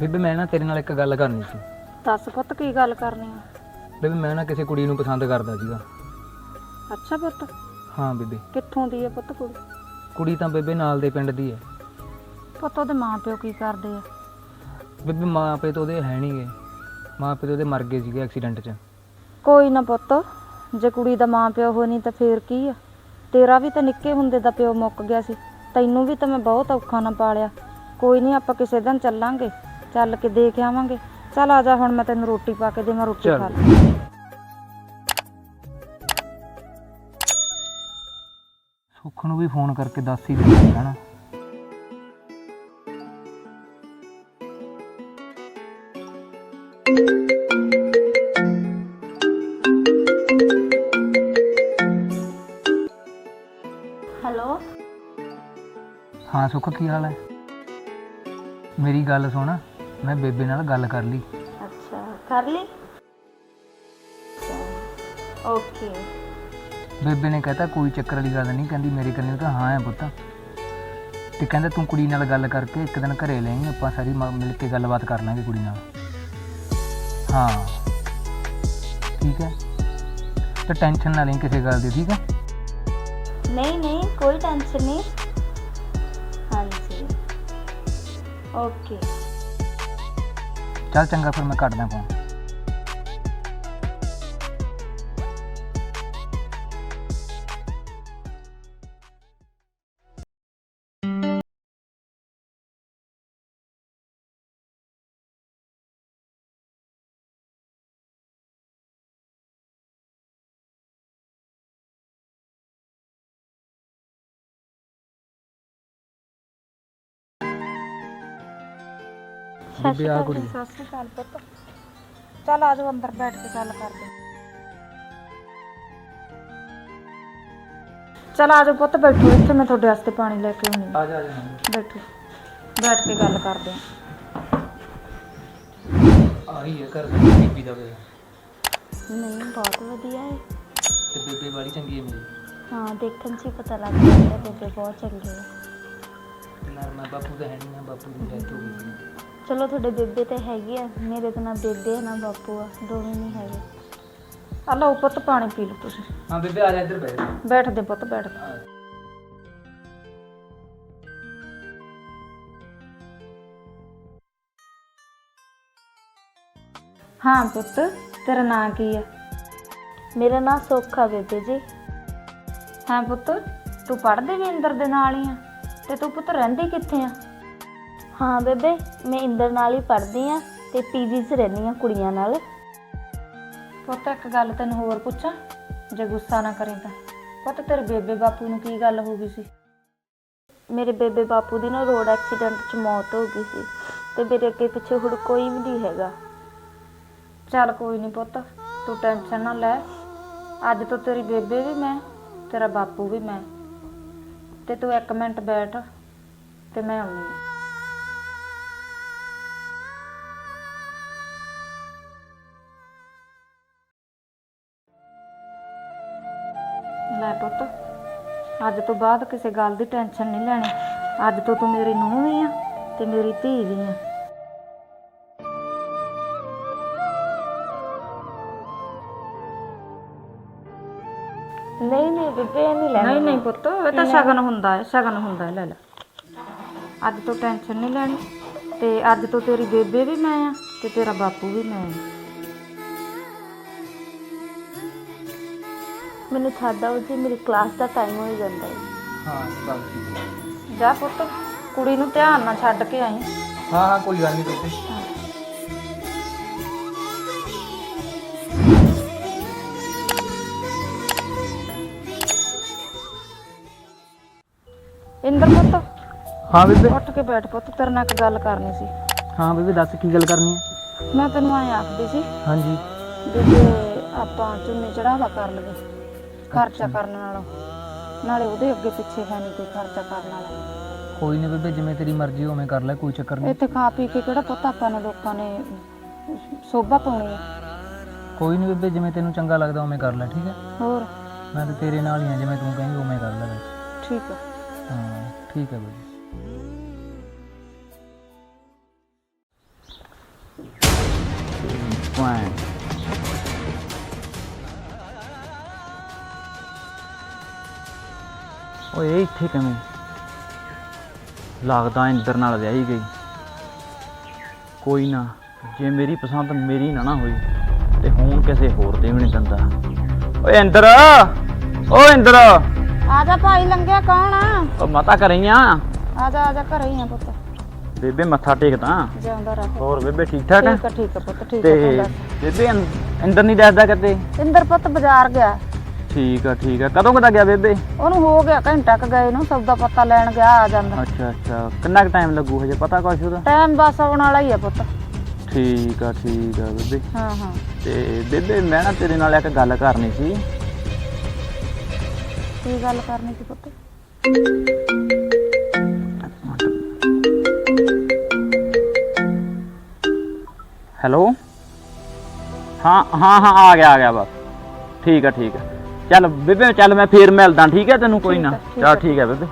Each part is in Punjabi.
ਬੇਬੇ ਮੈਂ ਨਾ ਤੇਰੇ ਨਾਲ ਇੱਕ ਗੱਲ ਕਰਨੀ ਸੀ। ਦੱਸ ਪੁੱਤ ਕੀ ਗੱਲ ਕਰਨੀ ਆ? ਬੇਬੇ ਮੈਂ ਨਾ ਕਿਸੇ ਕੁੜੀ ਨੂੰ ਪਸੰਦ ਕਰਦਾ ਸੀਗਾ। ਅੱਛਾ ਪੁੱਤ। ਹਾਂ ਬੇਬੇ। ਕਿੱਥੋਂ ਦੀ ਆ ਪੁੱਤ ਕੁੜੀ? ਕੁੜੀ ਤਾਂ ਬੇਬੇ ਨਾਲ ਦੇ ਪਿੰਡ ਦੀ ਹੈ ਪੁੱਤ ਉਹਦੇ ਮਾਂ ਪਿਓ ਕੀ ਕਰਦੇ ਆ? ਬੇਬੇ ਮਾਂ ਪਿਓ ਤਾਂ ਉਹਦੇ ਹੈ ਨਹੀਂਗੇ ਮਾਂ ਪਿਓ ਤਾਂ ਉਹਦੇ ਮਰ ਗਏ ਸੀਗੇ ਐਕਸੀਡੈਂਟ 'ਚ। ਕੋਈ ਨਾ ਪੁੱਤ ਜੇ ਕੁੜੀ ਦਾ ਮਾਂ ਪਿਓ ਹੋ ਨਹੀਂ ਤਾਂ ਫੇਰ ਕੀ ਆ? ਤੇਰਾ ਵੀ ਤਾਂ ਨਿੱਕੇ ਹੁੰਦੇ ਦਾ ਪਿਓ ਮੁੱਕ ਗਿਆ ਸੀ। ਤੈਨੂੰ ਵੀ ਤਾਂ ਮੈਂ ਬਹੁਤ ਔਖਾ ਨਾ ਪਾਲਿਆ। ਕੋਈ ਨਹੀਂ ਆਪਾਂ ਕਿਸੇ ਦਿਨ ਚੱਲਾਂਗੇ। ਚੱਲ ਕੇ ਦੇਖ ਆਵਾਂਗੇ। ਚੱਲ ਆ ਜਾ ਹੁਣ ਮੈਂ ਤੈਨੂੰ ਰੋਟੀ ਪਾ ਕੇ ਦੇਵਾਂ ਰੋਟੀ। ਖਾ ਲੈ। ਸੁੱਖ ਨੂੰ ਵੀ ਫੋਨ ਕਰਕੇ ਦੱਸ ਹੀ ਦਿੱਤਾ ਹਨਾ। ਹੈਲੋ। ਹਾਂ ਸੁੱਖ ਕੀ ਹਾਲ ਹੈ? ਮੇਰੀ ਗੱਲ ਸੁਣ। ਮੈਂ ਬੇਬੇ ਨਾਲ ਗੱਲ ਕਰ ਲਈ। ਅੱਛਾ ਕਰ ਲਈ? ਓਕੇ। ਬੇਬੇ ਨੇ ਕਹਤਾ ਕੋਈ ਚੱਕਰ ਵਾਲੀ ਗੱਲ ਨਹੀਂ ਕਹਿੰਦੀ ਮੇਰੇ ਕੰਨੇ ਤਾਂ ਹਾਂ ਹੈ ਪੁੱਤ। ਤੇ ਕਹਿੰਦਾ ਤੂੰ ਕੁੜੀ ਨਾਲ ਗੱਲ ਕਰਕੇ ਇੱਕ ਦਿਨ ਘਰੇ ਲੈਂਗੇ ਆਪਾਂ ਸਾਰੀ ਮ- ਮਿਲ ਕੇ ਗੱਲਬਾਤ ਕਰ ਲਾਂਗੇ ਕੁੜੀ ਨਾਲ। ਹਾਂ। ਠੀਕ ਹੈ। ਤੇ ਟੈਨਸ਼ਨ ਨਾ ਲਈ ਕਿਸੇ ਗੱਲ ਦੀ ਠੀਕ ਹੈ? ਨਹੀਂ ਨਹੀਂ ਕੋਈ ਟੈਨਸ਼ਨ ਨਹੀਂ। ਹਾਂਜੀ। ਓਕੇ। ਚੱਲ ਚੰਗਾ ਫਿਰ ਮੈਂ ਕੱਟਦਾ ਫੋਨ ਬੇਬੇ ਆ ਕੁੜੀ ਸਤਿ ਸ਼੍ਰੀ ਅਕਾਲ ਪੁੱਤ। ਚੱਲ ਆ ਜਾਓ ਅੰਦਰ ਬੈਠ ਕੇ ਗੱਲ ਕਰਦੇ। ਚਲ ਆ ਜਾਓ ਪੁੱਤ ਬੈਠੋ ਇੱਥੇ ਮੈਂ ਤੁਹਾਡੇ ਵਾਸਤੇ ਪਾਣੀ ਲੈ ਕੇ ਆਉਣੀ ਆ। ਜਾ ਆ ਜਾ ਬੈਠੋ ਬੈਠ ਕੇ ਗੱਲ ਕਰਦੇ ਹਾਂ ਆ ਰਹੀ ਹੈ ਘਰ ਦੀ ਬੀਬੀ ਦਾ ਵੇ ਨਹੀਂ ਬਹੁਤ ਵਧੀਆ ਹੈ। ਤੇ ਬੇਬੇ ਵਾਲੀ ਚੰਗੀ ਹੈ ਮੇਰੀ। ਹਾਂ ਦੇਖਣ 'ਚ ਹੀ ਪਤਾ ਲੱਗ ਜਾਂਦਾ ਬੇਬੇ ਬਹੁਤ ਚੰਗੇ ਹੈ ਤੇ ਨਰਮਾ ਬਾਪੂ ਤਾਂ ਹੈ ਨਹੀਂ ਨਾ ਬਾਪੂ ਦੀ ਡੈਥ ਹੋ ਗਈ। ਸੀ ਚਲੋ ਤੁਹਾਡੇ ਬੇਬੇ ਤੇ ਹੈਗੀ ਆ। ਮੇਰੇ ਤਾਂ ਨਾ ਬੇਬੇ ਹੈ ਨਾ ਬਾਪੂ ਆ। ਦੋਵੇਂ ਨਹੀਂ ਹੈਗੇ। ਆ ਲਓ ਪੁੱਤ ਪਾਣੀ ਪੀ ਲਓ ਤੁਸੀਂ। ਹਾਂ ਬੇਬੇ ਆ ਜਾ ਇੱਧਰ ਬੈਠ ਬੈਠਦੇ ਪੁੱਤ ਬੈਠ ਹਾਂ ਪੁੱਤ ਤੇਰਾ ਨਾਂ ਕੀ ਆ? ਮੇਰਾ ਨਾਂ ਸੋਖਾ ਬੇਬੇ ਜੀ। ਹਾਂ ਪੁੱਤ ਤੂੰ ਪੜ੍ਹਦੀ ਵੀ ਇੰਦਰ ਦੇ ਨਾਲ ਹੀ ਆ। ਤੇ ਤੂੰ ਪੁੱਤ ਰਹਿੰਦੀ ਕਿੱਥੇ ਆ? ਹਾਂ ਬੇਬੇ ਮੈਂ ਇੰਦਰ ਨਾਲ ਹੀ ਪੜ੍ਹਦੀ ਆ ਤੇ ਪੀਜੀ 'ਚ ਰਹਿੰਦੀ ਆ ਕੁੜੀਆਂ ਨਾਲ। ਪੁੱਤ ਇੱਕ ਗੱਲ ਤੈਨੂੰ ਹੋਰ ਪੁੱਛਾਂ ਜੇ ਗੁੱਸਾ ਨਾ ਕਰੇ ਤਾਂ। ਪੁੱਤ ਤੇਰੇ ਬੇਬੇ ਬਾਪੂ ਨੂੰ ਕੀ ਗੱਲ ਹੋ ਗਈ ਸੀ? ਮੇਰੇ ਬੇਬੇ ਬਾਪੂ ਦੀ ਨਾ ਰੋਡ ਐਕਸੀਡੈਂਟ 'ਚ ਮੌਤ ਹੋ ਗਈ ਸੀ ਤੇ ਮੇਰੇ ਅੱਗੇ ਪਿੱਛੇ ਹੁਣ ਕੋਈ ਵੀ ਨਹੀਂ ਹੈਗਾ। ਚੱਲ ਕੋਈ ਨਹੀਂ ਪੁੱਤ ਤੂੰ ਟੈਨਸ਼ਨ ਨਾ ਲੈ। ਅੱਜ ਤੋਂ ਤੇਰੀ ਬੇਬੇ ਵੀ ਮੈਂ ਤੇਰਾ ਬਾਪੂ ਵੀ ਮੈਂ। ਤੇ ਤੂੰ ਇੱਕ ਮਿੰਟ ਬੈਠ ਤੇ ਮੈਂ ਆਉਂਦੀ ਹਾਂ। ਲੈ ਪੁੱਤ ਅੱਜ ਤੋਂ ਬਾਅਦ ਕਿਸੇ ਗੱਲ ਦੀ ਟੈਨਸ਼ਨ ਨਹੀਂ ਲੈਣੀ। ਅੱਜ ਤੋਂ ਤੂੰ ਮੇਰੀ ਨੂੰਹ ਵੀ ਆ ਤੇ ਮੇਰੀ ਧੀ ਵੀ ਆ। ਨਹੀਂ ਨਹੀਂ ਬੇਬੇ ਨਹੀਂ ਲੈਣੀ। ਨਹੀਂ ਨਹੀਂ ਪੁੱਤ ਇਹ ਤਾਂ ਸ਼ਗਨ ਹੁੰਦਾ ਹੈ ਸ਼ਗਨ ਹੁੰਦਾ ਹੈ ਲੈ ਲੈ। ਅੱਜ ਤੋਂ ਟੈਨਸ਼ਨ ਨਹੀਂ ਲੈਣੀ ਤੇ ਅੱਜ ਤੋਂ ਤੇਰੀ ਬੇਬੇ ਵੀ ਮੈਂ ਆ ਤੇ ਤੇਰਾ ਬਾਪੂ ਵੀ ਮੈਂ ਆ। ਮੈਨੂੰ ਆਓ ਜੀ ਮੇਰੀ ਕਲਾਸ ਦਾ ਟਾਈਮ ਹੋ ਜਾਂਦਾ ਹੈ। ਹਾਂ ਗੱਲ ਠੀਕ ਹੈ। ਜਾ ਪੁੱਤ ਕੁੜੀ ਨੂੰ ਧਿਆਨ ਨਾਲ ਛੱਡ ਕੇ ਆਈ। ਹਾਂ ਹਾਂ ਕੋਈ ਗੱਲ ਨਹੀਂ ਬੇਬੇ ਇੰਦਰ ਪੁੱਤ ਹਾਂ ਬੇਬੇ। ਉੱਠ ਕੇ ਬੈਠ ਪੁੱਤ ਤੇਰੇ ਨਾਲ ਇੱਕ ਗੱਲ ਕਰਨੀ ਸੀ। ਹਾਂ ਬੇਬੇ ਦੱਸ ਕੀ ਗੱਲ ਕਰਨੀ ਹੈ? ਮੈਂ ਤੈਨੂੰ ਐਂ ਆਖਦੀ ਸੀ ਹਾਂਜੀ। ਵੀ ਜੇ ਆਪਾਂ ਚੁੰਨੀ ਚੜਾਵਾ ਕਰ ਲਈਏ ਖਰਚਾ ਕਰਨ ਨਾਲੋਂ। ਨਾਲੇ ਉਹਦੇ ਅੱਗੇ ਪਿੱਛੇ ਹੈ ਨਹੀਂ ਕੋਈ ਖਰਚਾ ਕਰਨ ਵਾਲਾ। ਕੋਈ ਨਹੀਂ ਬੇਬੇ ਜਿਵੇਂ ਤੇਰੀ ਮਰਜ਼ੀ ਉਵੇਂ ਕਰ ਲੈ ਕੋਈ ਚੱਕਰ ਨਹੀਂ ਇੱਥੇ ਖਾ ਪੀ ਕੇ ਕਿਹੜਾ ਪੁੱਤ ਆਪਾਂ ਨੂੰ ਲੋਕਾਂ ਨੇ ਸੋਭਾ ਪਾਉਣੀ ਕੋਈ ਨਹੀਂ ਬੇਬੇ ਜਿਵੇਂ ਤੈਨੂੰ ਚੰਗਾ ਲੱਗਦਾ ਉਵੇਂ ਕਰ ਲੈ ਠੀਕ ਹੈ? ਹੋਰ? ਮੈਂ ਤਾਂ ਤੇਰੇ ਨਾਲ ਹੀ ਹਾਂ ਜਿਵੇਂ ਤੂੰ ਕਹੇਂਗੀ ਉਵੇਂ ਕਰ ਲੈ ਠੀਕ ਹੈ। ਹਾਂ ਠੀਕ ਹੈ ਬੇਬੇ। Plan. ਓਏ ਇਹ ਇੱਥੇ ਕਿਵੇਂ? ਲੱਗਦਾ ਇੰਦਰ ਨਾਲ ਵਿਆਹੀ ਗਈ। ਕੋਈ ਨਾ ਜੇ ਮੇਰੀ ਪਸੰਦ ਮੇਰੀ ਨਾ ਨਾ ਹੋਈ ਤੇ ਹੁਣ ਕਿਸੇ ਹੋਰ ਦੇ ਵੀ ਨਹੀਂ ਦਿੰਦਾ। ਓਏ ਇੰਦਰ! ਓ ਇੰਦਰ! ਆ ਜਾ ਭਾਈ ਲੰਘਿਆ ਕੌਣ ਆ? ਓ ਮਾਤਾ ਕਰਈਆਂ ਆ। ਜਾ ਆ ਜਾ ਘਰੇ ਹੀ ਆ ਪੁੱਤ। ਬੇਬੇ ਮੱਥਾ ਟੇਕਦਾ। ਜਿਉਂਦਾ ਰਹਿ। ਹੋਰ ਬੇਬੇ ਠੀਕ ਠਾਕ ਠੀਕ ਆ ਠੀਕ ਆ ਪੁੱਤ ਠੀਕ ਆ ਤੇ ਬੇਬੇ ਇੰਦਰ ਨਹੀਂ ਦੱਸਦਾ ਕਿਤੇ? ਇੰਦਰ ਪੁੱਤ ਬਾਜ਼ਾਰ ਗਿਆ। ਠੀਕ ਆ ਠੀਕ ਆ। ਕਦੋਂ ਕਦਾ ਗਿਆ ਬੇਬੇ? ਉਹਨੂੰ ਹੋ ਗਿਆ ਘੰਟਾ ਕ ਗਏ ਨੂੰ ਸੌਦਾ ਪੱਤਾ ਲੈਣ ਗਿਆ ਆ ਜਾਂਦਾ। ਅੱਛਾ ਅੱਛਾ। ਕਿੰਨਾ ਕੁ ਟਾਈਮ ਲੱਗੂ ਹਜੇ ਪਤਾ ਕੁਛ ਉਹਦਾ? ਟਾਈਮ ਬਸ ਆਉਣ ਵਾਲਾ ਹੀ ਆ ਪੁੱਤ। ਠੀਕ ਆ ਠੀਕ ਆ ਬੇਬੇ। ਹਾਂ ਹਾਂ। ਤੇ ਬੇਬੇ ਮੈਂ ਨਾ ਤੇਰੇ ਨਾਲ ਇੱਕ ਗੱਲ ਕਰਨੀ ਸੀ। ਕੀ ਗੱਲ ਕਰਨੀ ਸੀ ਪੁੱਤ? ਹੈਲੋ? ਹਾਂ ਹਾਂ ਹਾਂ ਆ ਗਿਆ ਆ ਗਿਆ ਬਸ। ਠੀਕ ਆ ਠੀਕ ਆ। ਚੱਲ ਬੇਬੇ ਚੱਲ ਮੈਂ ਫੇਰ ਮਿਲਦਾ ਠੀਕ ਹੈ ਤੈਨੂੰ? ਕੋਈ ਨਾ। ਚੱਲ। ਠੀਕ ਹੈ ਬੇਬੇ।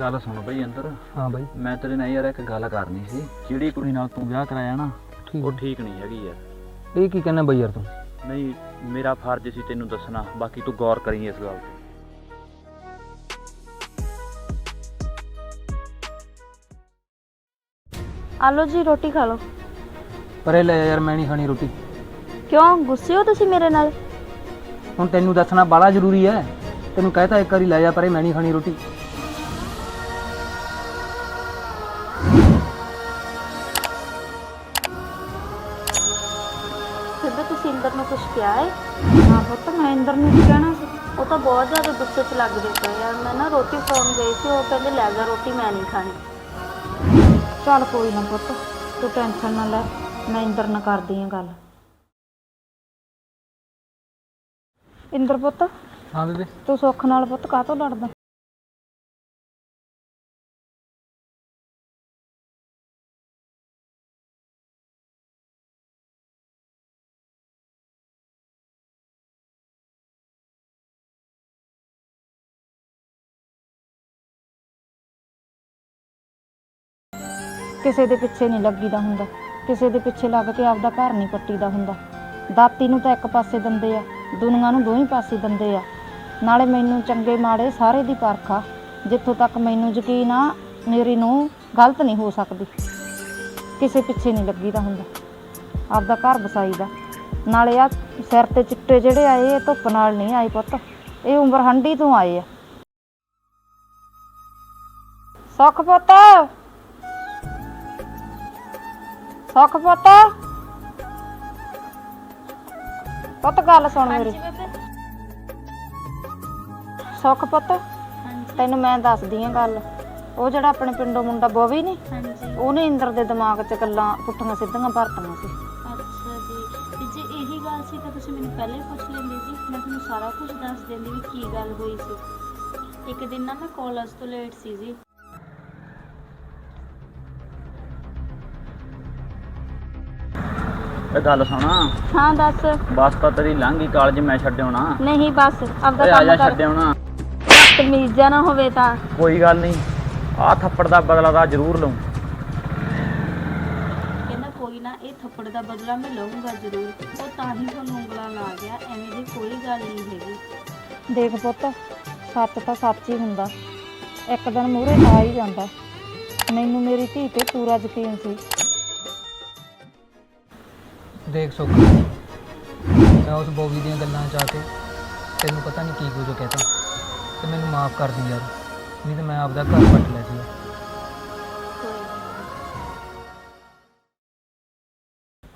ਗੱਲ ਸੁਣ ਬਈ ਅੰਦਰ। ਹਾਂ ਬਾਈ। ਮੈਂ ਤੇਰੇ ਨਾਲ ਯਾਰ ਇੱਕ ਗੱਲ ਕਰਨੀ ਸੀ। ਜਿਹੜੀ ਕੁੜੀ ਨਾਲ ਤੂੰ ਵਿਆਹ ਕਰਾਇਆ ਨਾ ਠੀਕ ਉਹ ਠੀਕ ਨਹੀਂ ਹੈਗੀ ਯਾਰ। ਇਹ ਕੀ ਕਹਿੰਦਾ ਬਾਈ ਯਾਰ ਤੂੰ? ਨਹੀਂ ਮੇਰਾ ਫਰਜ਼ ਸੀ ਤੈਨੂੰ ਦੱਸਣਾ ਬਾਕੀ ਤੂੰ ਗੌਰ ਕਰੀ ਇਸ ਗੱਲ ਤੇ। ਆ ਲਓ ਜੀ ਰੋਟੀ ਖਾ ਲਓ। ਪਰੇ ਲੈ ਜਾ ਯਾਰ ਮੈਂ ਨਹੀਂ ਖਾਣੀ ਰੋਟੀ। ਕਿਉਂ? ਗੁੱਸੇ ਹੋ ਤੁਸੀਂ ਮੇਰੇ ਨਾਲ? ਹੁਣ ਤੈਨੂੰ ਦੱਸਣਾ ਬਾਲਾ ਜ਼ਰੂਰੀ ਹੈ। ਤੈਨੂੰ ਕਹਿਤਾ ਇੱਕ ਵਾਰੀ ਲੈ ਜਾ ਪਰੇ ਮੈਂ ਨਹੀਂ ਖਾਣੀ ਰੋਟੀ। ਸਿੱਧਾ ਤੁਸੀਂ ਇੰਦਰ ਨੂੰ ਕੁਝ ਕਿਹਾ ਹੈ ਹਾਂ ਪੁੱਤ ਮੈਂ ਇੰਦਰ ਨੂੰ ਕੀ ਕਹਿਣਾ ਸੀ? ਉਹ ਤਾਂ ਬਹੁਤ ਜ਼ਿਆਦਾ ਗੁੱਸੇ 'ਚ ਲੱਗਦੇ ਪਏ ਯਾਰ ਮੈਂ ਨਾ ਰੋਟੀ ਖਾਣ ਗਈ ਸੀ ਉਹ ਕਹਿੰਦੇ ਲੈ ਜਾ ਰੋਟੀ ਮੈਂ ਨਹੀਂ ਖਾਣੀ। ਚੱਲ ਕੋਈ ਨਾ ਪੁੱਤ ਤੂੰ ਟੈਨਸ਼ਨ ਨਾ ਲੈ ਮੈਂ ਇੰਦਰ ਨਾਲ ਕਰਦੀ ਹਾਂ ਗੱਲ। ਇੰਦਰ ਪੁੱਤ ਹਾਂ ਬੇਬੇ ਤੂੰ ਸੁੱਖ ਨਾਲ ਪੁੱਤ ਕਾਹਤੋਂ ਲੜਦਾ? ਕਿਸੇ ਦੇ ਪਿੱਛੇ ਨਹੀਂ ਲੱਗੀਦਾ ਹੁੰਦਾ। ਕਿਸੇ ਦੇ ਪਿੱਛੇ ਲੱਗ ਕੇ ਆਪਦਾ ਘਰ ਨਹੀਂ ਪੱਟੀਦਾ ਹੁੰਦਾ। ਦਾਤੀ ਨੂੰ ਤਾਂ ਇੱਕ ਪਾਸੇ ਦਿੰਦੇ ਆ, ਦੁਨੀਆ ਨੂੰ ਦੋਹੀਂ ਪਾਸੇ ਦਿੰਦੇ ਆ। ਨਾਲੇ ਮੈਨੂੰ ਚੰਗੇ ਮਾੜੇ ਸਾਰੇ ਦੀ ਪਰਖ ਆ, ਜਿੱਥੋਂ ਤੱਕ ਮੈਨੂੰ ਯਕੀਨ ਆ, ਮੇਰੀ ਨੂੰ ਗਲਤ ਨਹੀਂ ਹੋ ਸਕਦੀ। ਕਿਸੇ ਪਿੱਛੇ ਨਹੀਂ ਲੱਗੀਦਾ ਹੁੰਦਾ। ਆਪਦਾ ਘਰ ਵਸਾਈਦਾ। ਨਾਲੇ ਆ ਸਿਰ ਤੇ ਚਿੱਟੇ ਜਿਹੜੇ ਆਏ, ਇਹ ਧੁੱਪ ਨਾਲ ਨਹੀਂ ਆਏ ਪੁੱਤ। ਇਹ ਉਮਰ ਹੰਡੀ ਤੋਂ ਆਏ ਆ। ਸੁੱਖ ਪੁੱਤ! ਸੁੱਖ ਪੁੱਤ। ਪੁੱਤ ਗੱਲ ਸੁਣ ਮੇਰੀ। ਸੁੱਖ ਪੁੱਤ ਤੈਨੂੰ ਮੈਂ ਦੱਸਦੀ ਆ ਗੱਲ। ਉਹ ਜਿਹੜਾ ਆਪਣੇ ਪਿੰਡੋਂ ਮੁੰਡਾ ਬੋਵੀ ਨੇ ਹਾਂਜੀ। ਉਹਨੇ ਇੰਦਰ ਦੇ ਦਿਮਾਗ 'ਚ ਗੱਲਾਂ ਪੁੱਠੀਆਂ ਸਿੱਧੀਆਂ ਭਰਤੀਆਂ ਸੀ। ਅੱਛਾ ਜੀ। ਤੇ ਜੇ ਇਹੀ ਗੱਲ ਸੀ ਤਾਂ ਤੁਸੀਂ ਮੈਨੂੰ ਪਹਿਲੇ ਪੁੱਛ ਲੈਂਦੇ ਜੀ। ਮੈਂ ਤੁਹਾਨੂੰ ਸਾਰਾ ਕੁਝ ਦੱਸ ਦਿੰਦੀ ਵੀ ਕੀ ਗੱਲ ਹੋਈ ਸੀ। ਇੱਕ ਦਿਨ ਨਾ ਮੈਂ ਕਾਲਜ ਤੋਂ ਲੇਟ ਸੀ ਜੀ। ਇਹ ਗੱਲ ਸੁਣਾ। ਹਾਂ ਦੱਸ। ਬਸ ਤਾਂ ਤੇਰੀ ਲੰਘ ਕਾਲਜ ਮੈਂ ਛੱਡ ਆਉਣਾ। ਨਹੀਂ ਬਸ ਆਪਦਾ ਓਏ ਆ ਜਾ ਕੰਮ ਛੱਡ ਕਰ ਆਉਣਾ। ਤਮੀਜ਼ਾ ਨਾ ਹੋਵੇ ਤਾਂ। ਕੋਈ ਗੱਲ ਨਹੀਂ। ਆ ਥੱਪੜ ਦਾ ਬਦਲਾ ਤਾਂ ਜ਼ਰੂਰ ਲਊ। ਕਹਿੰਦਾ ਕੋਈ ਨਾ ਇਹ ਥੱਪੜ ਦਾ ਬਦਲਾ ਮੈਂ ਲਵਾਂਗਾ ਜ਼ਰੂਰ। ਉਹ ਤਾਂ ਹੀ ਤੁਹਾਨੂੰ ਉਂਗਲਾਂ ਲਾ ਗਿਆ ਐਵੇਂ ਦੀ ਕੋਈ ਗੱਲ ਨਹੀਂ ਹੈਗੀ। ਦੇਖ ਪੁੱਤ ਸੱਚ ਤਾਂ ਸੱਚ ਹੀ ਹੁੰਦਾ। ਇੱਕ ਦਿਨ ਮੂਹਰੇ ਆ ਹੀ ਜਾਂਦਾ। ਮੈਨੂੰ ਮੇਰੀ ਧੀ ਤੇ ਪੂਰਾ ਯਕੀਨ ਸੀ। ਦੇਖ ਸੁੱਖ ਮੈਂ ਉਸ ਬੋਗੀ ਦੀਆਂ ਗੱਲਾਂ ਚ ਆ ਕੇ ਤੈਨੂੰ ਪਤਾ ਨਹੀਂ ਕੀ ਕੁਝ ਕਹਤਾ ਤੇ ਮੈਨੂੰ ਮਾਫ ਕਰ ਦੀ ਯਾਰ, ਨਹੀਂ ਤੇ ਮੈਂ ਆਪਦਾ ਘਰ ਪੱਟ ਲਿਆ ਸੀ।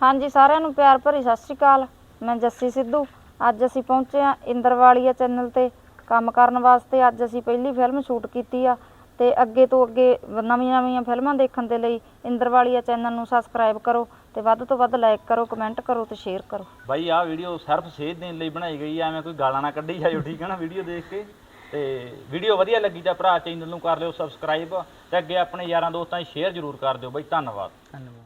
ਹਾਂਜੀ, ਸਾਰਿਆਂ ਨੂੰ ਪਿਆਰ ਭਰੀ ਸਤਿ ਸ਼੍ਰੀ ਅਕਾਲ। ਮੈਂ ਜੱਸੀ ਸਿੱਧੂ। ਅੱਜ ਅਸੀਂ ਪਹੁੰਚੇ ਹਾਂ ਇੰਦਰਵਾਲੀਆ ਚੈਨਲ ਤੇ। ਕੰਮ ਕਰਨ ਵਾਸਤੇ ਅੱਜ ਅਸੀਂ ਪਹਿਲੀ ਫਿਲਮ ਸ਼ੂਟ ਕੀਤੀ ਆ ਤੇ ਅੱਗੇ ਤੋਂ ਅੱਗੇ ਨਵੀਆਂ ਨਵੀਆਂ ਫਿਲਮਾਂ ਦੇਖਣ ਦੇ ਲਈ ਇੰਦਰਵਾਲੀਆ ਚੈਨਲ ਨੂੰ ਸਬਸਕ੍ਰਾਈਬ ਕਰੋ ਤੇ ਵੱਧ ਤੋਂ ਵੱਧ ਲਾਈਕ ਕਰੋ ਕਮੈਂਟ ਕਰੋ ਤੇ ਸ਼ੇਅਰ ਕਰੋ। ਬਾਈ ਆਹ ਵੀਡੀਓ ਸਿਰਫ ਸੇਧ ਦੇਣ ਲਈ ਬਣਾਈ ਗਈ ਐ ਐਵੇਂ ਕੋਈ ਗਾਲਾਂ ਨਾ ਕੱਢੀ ਜਾਇਓ ਠੀਕ ਹੈ ਨਾ ਵੀਡੀਓ ਦੇਖ ਕੇ? ਤੇ ਵੀਡੀਓ ਵਧੀਆ ਲੱਗੀ ਤਾਂ ਭਰਾ ਚੈਨਲ ਨੂੰ ਕਰ ਲਿਓ ਸਬਸਕ੍ਰਾਈਬ ਤੇ ਅੱਗੇ ਆਪਣੇ ਯਾਰਾਂ ਦੋਸਤਾਂ 'ਚ ਸ਼ੇਅਰ ਜ਼ਰੂਰ ਕਰ ਦਿਓ ਬਾਈ ਧੰਨਵਾਦ। ਧੰਨਵਾਦ।